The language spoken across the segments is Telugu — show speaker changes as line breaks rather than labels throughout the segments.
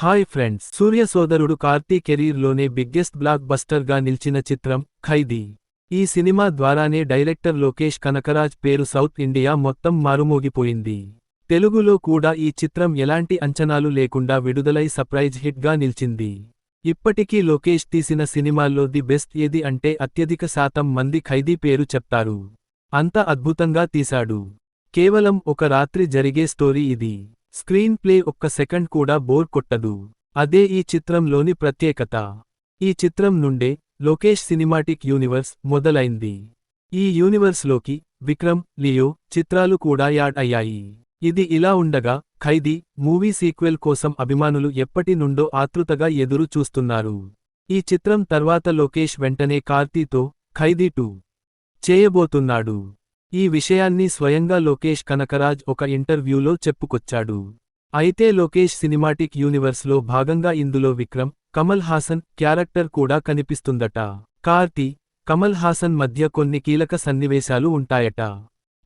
హాయ్ ఫ్రెండ్స్ సూర్య సోదరుడు కార్తీ కెరీర్లోనే బిగ్గెస్ట్ బ్లాక్ బస్టర్గా నిలిచిన చిత్రం ఖైదీ. ఈ సినిమా ద్వారానే డైరెక్టర్ లోకేష్ కనకరాజ్ పేరు సౌత్ ఇండియా మొత్తం మారుమోగిపోయింది. తెలుగులో కూడా ఈ చిత్రం ఎలాంటి అంచనాలు లేకుండా విడుదలై సర్ప్రైజ్ హిట్గా నిలిచింది. ఇప్పటికీ లోకేష్ తీసిన సినిమాల్లో ది బెస్ట్ ఏది అంటే అత్యధిక శాతం మంది ఖైదీ పేరు చెప్తారు. అంత అద్భుతంగా తీశాడు. కేవలం ఒక రాత్రి జరిగే స్టోరీ ఇది. స్క్రీన్ ప్లే ఒక్క సెకండ్ కూడా బోర్ కొట్టదు. అదే ఈ చిత్రంలోని ప్రత్యేకత. ఈ చిత్రం నుండే లోకేష్ సినిమాటిక్ యూనివర్స్ మొదలైంది. ఈ యూనివర్స్లోకి విక్రమ్ లియో చిత్రాలు కూడా యాడ్ అయ్యాయి. ఇది ఇలా ఉండగా ఖైదీ మూవీ సీక్వెల్ కోసం అభిమానులు ఎప్పటి నుండో ఆతృతగా ఎదురు చూస్తున్నారు. ఈ చిత్రం తర్వాత లోకేష్ వెంటనే కార్తీతో ఖైదీ టూ చేయబోతున్నాడు. ఈ విషయాన్ని స్వయంగా లోకేష్ కనకరాజ్ ఒక ఇంటర్వ్యూలో చెప్పుకొచ్చాడు. అయితే లోకేష్ సినిమాటిక్ యూనివర్స్లో భాగంగా ఇందులో విక్రమ్ కమల్ హాసన్ క్యారెక్టర్ కూడా కనిపిస్తుందట. కార్తి కమల్ హాసన్ మధ్య కొన్ని కీలక సన్నివేశాలు ఉంటాయట.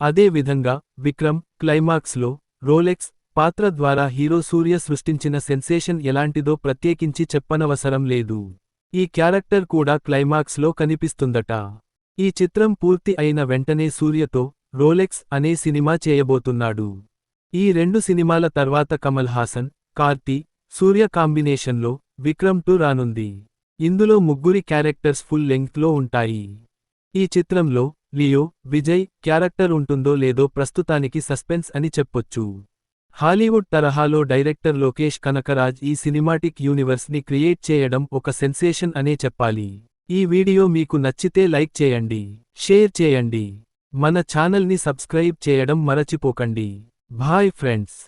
అదే విధంగా విక్రమ్ క్లైమాక్స్లో రోలెక్స్ పాత్ర ద్వారా హీరో సూర్య సృష్టించిన సెన్సేషన్ ఎలాంటిదో ప్రత్యేకించి చెప్పనవసరం లేదు. ఈ క్యారెక్టర్ కూడా క్లైమాక్స్లో కనిపిస్తుందట. ఈ చిత్రం పూర్తి అయిన వెంటనే సూర్యతో రోలెక్స్ అనే సినిమా చేయబోతున్నాడు. ఈ రెండు సినిమాల తర్వాత కమల్ హాసన్ కార్తీ సూర్య కాంబినేషన్లో విక్రమ్ టూ రానుంది. ఇందులో ముగ్గురి క్యారెక్టర్స్ ఫుల్ లెంగ్త్లో ఉంటాయి. ఈ చిత్రంలో లియో విజయ్ క్యారెక్టర్ ఉంటుందో లేదో ప్రస్తుతానికి సస్పెన్స్ అని చెప్పొచ్చు. హాలీవుడ్ తరహాలో డైరెక్టర్ లోకేష్ కనకరాజ్ ఈ సినిమాటిక్ యూనివర్స్ని క్రియేట్ చేయడం ఒక సెన్సేషన్ అనే చెప్పాలి. ఈ వీడియో మీకు నచ్చితే లైక్ చేయండి షేర్ చేయండి మన ఛానల్ని సబ్స్క్రైబ్ చేయడం మరచిపోకండి. Bye friends.